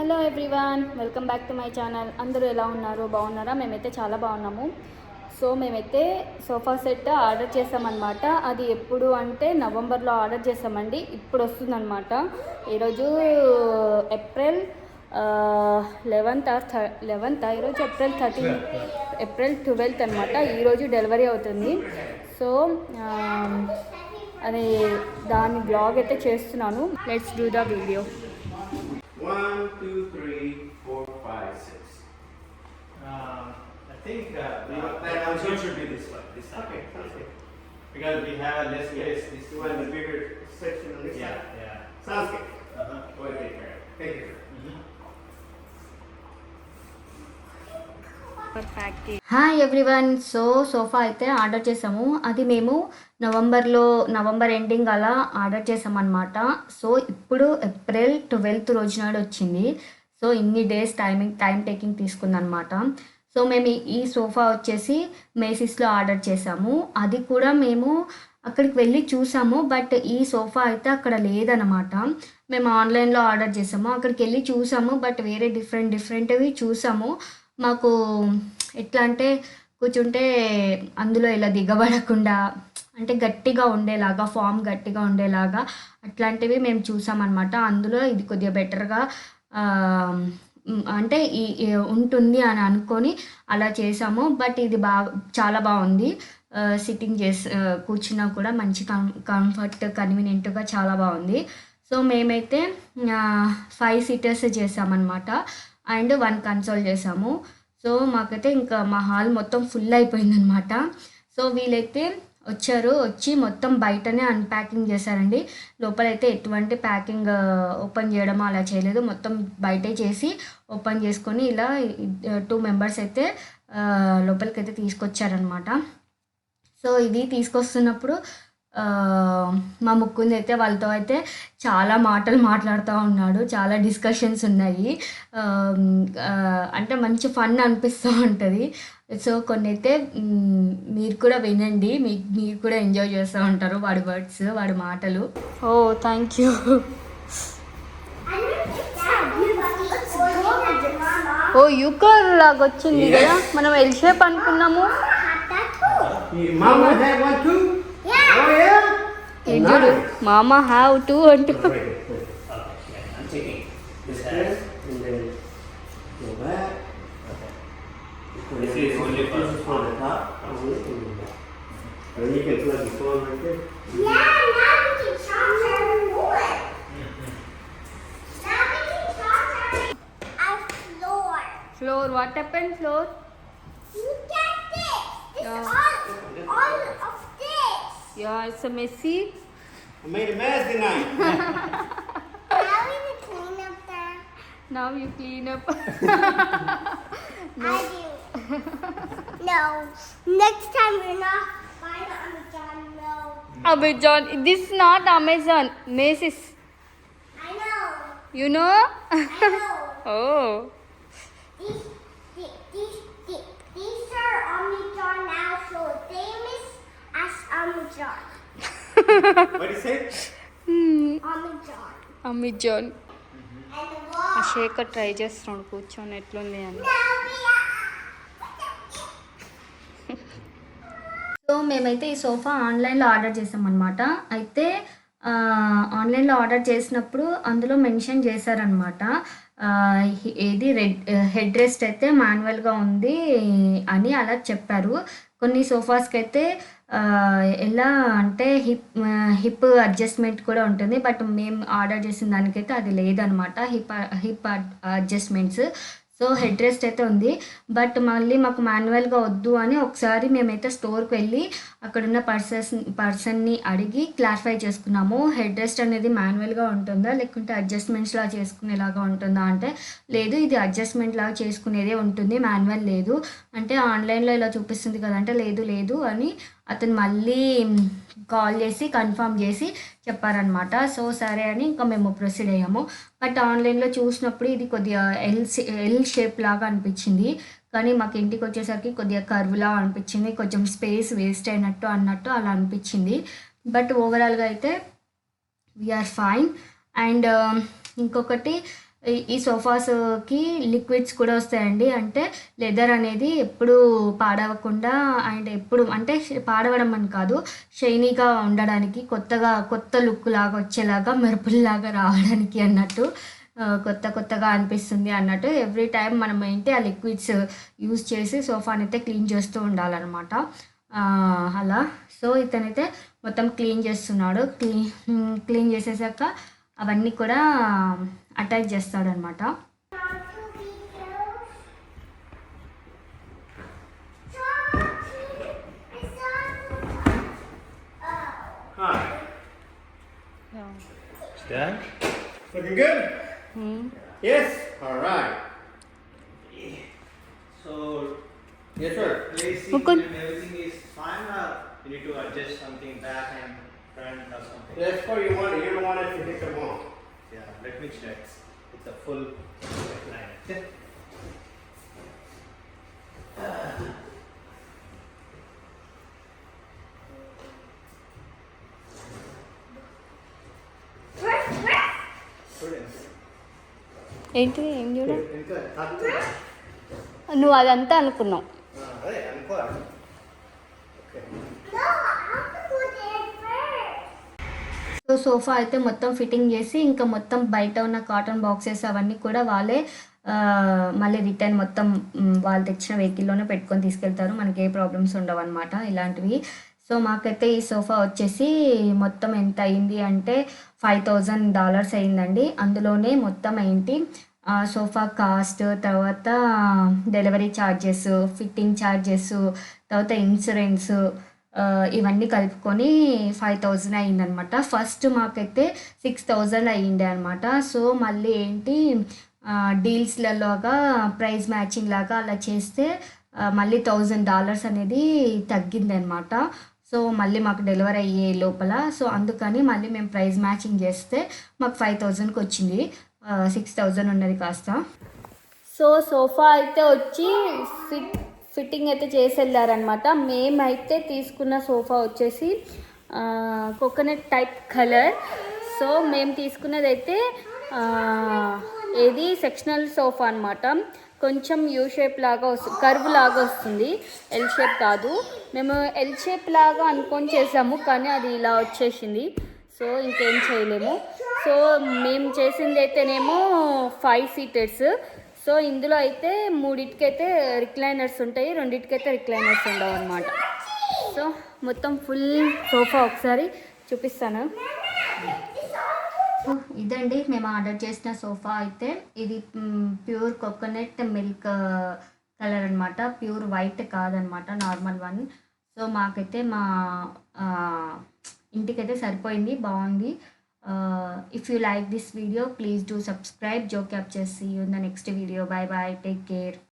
Hello everyone welcome back to my channel. అందరూ ఎలా ఉన్నారు? బాగున్నారా? మేమైతే చాలా బాగున్నాము. సో మేమైతే సోఫా సెట్ ఆర్డర్ చేసామన్నమాట. అది ఎప్పుడు అంటే నవంబర్లో ఆర్డర్ చేసామండి. ఇప్పుడు వస్తుందన్నమాట. ఈరోజు ఏప్రిల్ లెవెన్త్ లెవెన్త్ ఈరోజు ఏప్రిల్ థర్టీన్ ఏప్రిల్ ట్వెల్త్ అనమాట ఈరోజు డెలివరీ అవుతుంది. సో అది దాని బ్లాగ్ అయితే చేస్తున్నాను. Let's do the video One, two, three, four, five, six. Uh, I think uh, the Uh, the that console should- be this one, this. Okay, sounds good. Because we have less space, this one the bigger section on this Yeah, side? yeah. Sounds good. Hi everyone. So sofa అయితే order చేసాము. అది మేము నవంబర్లో November ending అలా order చేసామన్నమాట. So ఇప్పుడు April twelfth రోజు నాడు వచ్చింది. సో ఇన్ని డేస్ టైమింగ్ టైం టేకింగ్ తీసుకుందనమాట సో మేము ఈ- ఈ సోఫా వచ్చేసి మేసిస్లో ఆర్డర్ చేసాము. అది కూడా మేము అక్కడికి వెళ్ళి చూసాము. బట్ ఈ సోఫా అయితే అక్కడ లేదనమాట మేము ఆన్లైన్లో ఆర్డర్ చేసాము. అక్కడికి వెళ్ళి చూసాము. బట్ వేరే డిఫరెంట్ డిఫరెంట్వి చూసాము. మాకు ఎట్లా అంటే కూర్చుంటే అందులో ఇలా దిగబడకుండా అంటే గట్టిగా ఉండేలాగా ఫామ్ గట్టిగా ఉండేలాగా అట్లాంటివి మేము చూసామన్నమాట. అందులో ఇది కొద్దిగా బెటర్గా అంటే ఈ ఉంటుంది అని అనుకొని అలా చేసాము. బట్ ఇది బాగా చాలా బాగుంది. సిట్టింగ్ చేసి కూర్చున్నా కూడా మంచి కం కంఫర్ట్ కన్వీనియంట్గా చాలా బాగుంది. సో మేమైతే ఫైవ్ సీటర్స్ చేసామన్నమాట. అండ్ వన్ కన్సోల్ చేసాము. సో మాకైతే ఇంకా మా హాల్ మొత్తం ఫుల్ అయిపోయిందనమాట సో వీళ్ళైతే వచ్చారు వచ్చి మొత్తం బయటనే అన్ప్యాకింగ్ చేశారండి. లోపలైతే ఎటువంటి ప్యాకింగ్ ఓపెన్ చేయడం అలా చేయలేదు. మొత్తం బయటే చేసి ఓపెన్ చేసుకొని ఇలా టూ మెంబర్స్ అయితే లోపలికైతే తీసుకొచ్చారనమాట సో ఇది తీసుకొస్తున్నప్పుడు మా ముక్కుంది అయితే వాళ్ళతో అయితే చాలా మాటలు మాట్లాడుతూ ఉన్నాడు చాలా డిస్కషన్స్ ఉన్నాయి. అంటే మంచి ఫన్ అనిపిస్తూ ఉంటుంది. సో కొన్ని అయితే మీరు కూడా వినండి మీ మీరు కూడా ఎంజాయ్ చేస్తూ ఉంటారు వాడి వర్డ్స్ వాడి మాటలు. ఓ థ్యాంక్ యూ ఓ యూకర్ లాగా వచ్చింది కదా మనం ఎల్ షేప్ అనుకున్నాము. Oh, nice. Mama have two and two. Right. Okay, I'm taking this hand and then go back. Okay. This is only for the top. And you the phone right there. Yeah, now we can charge our wood. Now we can floor. Floor, what happened, floor? Look at this. It's yeah. all, all, all yeah, it's a messy. I made a mess tonight. now we clean up there. Now you clean up. no. I do. no. Next time we're not buying Amazon. No. Amazon. This is not Amazon. Mace. I know. You know? I know. oh. What And the ఆ wall. Shekar try చేస్తున్నాడు కూర్చొని ఎట్లుంది అని. So మేమైతే ఈ sofa ఆన్లైన్లో order చేసామన్నమాట. అయితే ఆ, ఆన్లైన్లో ఆర్డర్ చేసినప్పుడు అందులో మెన్షన్ చేశారనమాట ఏది రెడ్ హెడ్ రెస్ట్ అయితే మాన్యువల్గా ఉంది అని అలా చెప్పారు. కొన్ని సోఫాస్కి అయితే ఎలా అంటే హిప్ హిప్ అడ్జస్ట్మెంట్ కూడా ఉంటుంది. బట్ మేము ఆర్డర్ చేసిన దానికైతే అది లేదనమాట. Hip hip adjustments so head rest అయితే ఉంది. బట్ మళ్ళీ మాకు మాన్యువల్గా వద్దు అని ఒకసారి మేమైతే స్టోర్కి వెళ్ళి అక్కడున్న పర్సన్స్ పర్సన్ని అడిగి క్లారిఫై చేసుకున్నాము. హెడ్ రెస్ట్ అనేది మాన్యువల్గా ఉంటుందా? లేకుంటే అడ్జస్ట్మెంట్స్లా చేసుకునేలాగా ఉంటుందా? అంటే లేదు ఇది అడ్జస్ట్మెంట్ లాగా చేసుకునేదే ఉంటుంది. మాన్యువల్ లేదు. అంటే ఆన్లైన్లో ఇలా చూపిస్తుంది కదంటే లేదు లేదు అని అతను మళ్ళీ కాల్ చేసి కన్ఫర్మ్ చేసి చెప్పారనమాట సో సరే అని ఇంకా మేము ప్రొసీడ్ అయ్యాము. బట్ ఆన్లైన్లో చూసినప్పుడు ఇది కొద్దిగా ఎల్ ఎల్ షేప్ లాగా అనిపించింది. కానీ మాకు ఇంటికి వచ్చేసరికి కొద్దిగా కర్వ్లా అనిపించింది. కొంచెం స్పేస్ వేస్ట్ అయినట్టు అన్నట్టు అలా అనిపించింది. బట్ ఓవరాల్గా అయితే వీఆర్ ఫైన్ అండ్ ఇంకొకటి ఈ- ఈ సోఫాస్కి లిక్విడ్స్ కూడా వస్తాయండి. అంటే లెదర్ అనేది ఎప్పుడు పాడవకుండా అండ్ ఎప్పుడు అంటే పాడవడం అని కాదు షైనీగా ఉండడానికి కొత్తగా కొత్త లుక్ లాగా వచ్చేలాగా మెరుపుల్లాగా రావడానికి అన్నట్టు కొత్త కొత్తగా అనిపిస్తుంది అన్నట్టు ఎవ్రీ టైం మనం ఏంటి ఆ లిక్విడ్స్ యూజ్ చేసి సోఫాని అయితే క్లీన్ చేస్తూ ఉండాలన్నమాట. అలా. సో ఇతనైతే మొత్తం క్లీన్ చేస్తున్నాడు. క్లీన్ క్లీన్ చేసేసాక అవన్నీ కూడా attach చేస్తాడనమాట Want to be close? Chocolate. It's not Oh. Hi. Stand. Looking good? Yes? Alright. So, Yes, sir. placing Mukund. and everything is fine or you need to adjust something back and front or something? That's what you want. You don't want it to hit the wall. Let me check. It's a full line. Okay. ఏంటి ఏం చూడ. నువ్వు అదంతా అనుకున్నావు sofa అయితే మొత్తం fitting చేసి ఇంకా మొత్తం బయట ఉన్న కాటన్ బాక్సెస్ అవన్నీ కూడా వాళ్ళే మళ్ళీ రిటర్న్ మొత్తం వాళ్ళు తెచ్చిన వెహికల్లోనే పెట్టుకొని తీసుకెళ్తారు. మనకి ఏ ప్రాబ్లమ్స్ ఉండవు అనమాట ఇలాంటివి. సో మాకైతే ఈ సోఫా వచ్చేసి మొత్తం ఎంత అయింది అంటే ఫైవ్ థౌజండ్ డాలర్స్ అయిందండి. అందులోనే మొత్తం ఏంటి ఆ, సోఫా కాస్ట్ తర్వాత డెలివరీ ఛార్జెస్ ఫిట్టింగ్ ఛార్జెస్ తర్వాత ఇన్సూరెన్స్ ఇవన్నీ కలుపుకొని ఫైవ్ థౌజండ్ అయ్యిందనమాట ఫస్ట్ మాకైతే సిక్స్ థౌజండ్ అయ్యిండే అనమాట. సో మళ్ళీ ఏంటి డీల్స్లలోగా ప్రైస్ మ్యాచింగ్ లాగా అలా చేస్తే మళ్ళీ థౌజండ్ డాలర్స్ అనేది తగ్గింది అనమాట సో మళ్ళీ మాకు డెలివరీ అయ్యే లోపల. సో అందుకని మళ్ళీ మేము ప్రైస్ మ్యాచింగ్ చేస్తే మాకు ఫైవ్ థౌజండ్కి వచ్చింది సిక్స్ థౌజండ్ ఉన్నది కాస్త. సో సోఫా అయితే వచ్చి సిక్స్ ఫిట్టింగ్ అయితే చేసి వెళ్ళారనమాట మేమైతే తీసుకున్న సోఫా వచ్చేసి కోకోనట్ టైప్ కలర్. సో మేము తీసుకున్నది అయితే ఏది సెక్షనల్ సోఫా అనమాట కొంచెం యూ షేప్ లాగా వస్తుంది కర్వ్ లాగా వస్తుంది. ఎల్ షేప్ కాదు. మేము ఎల్ షేప్ లాగా అనుకొని చేసాము కానీ అది ఇలా వచ్చేసింది. సో ఇంకేం చేయలేము. సో మేము చేసింది అయితేనేమో ఫైవ్ సీటర్స్. సో ఇందులో అయితే మూడింటికైతే రిక్లైనర్స్ ఉంటాయి రెండింటికైతే రిక్లైనర్స్ ఉండవు అనమాట సో మొత్తం ఫుల్ సోఫా ఒకసారి చూపిస్తాను. ఇదండి మేము ఆర్డర్ చేసిన సోఫా అయితే. ఇది ప్యూర్ కోకోనట్ మిల్క్ కలర్ అనమాట ప్యూర్ వైట్ కాదనమాట నార్మల్ వన్. సో మాకైతే మా ఇంటికైతే సరిపోయింది బాగుంది. Uh, if you like this video, please do subscribe Joe Capture. See you in the next video. Bye bye. Take care.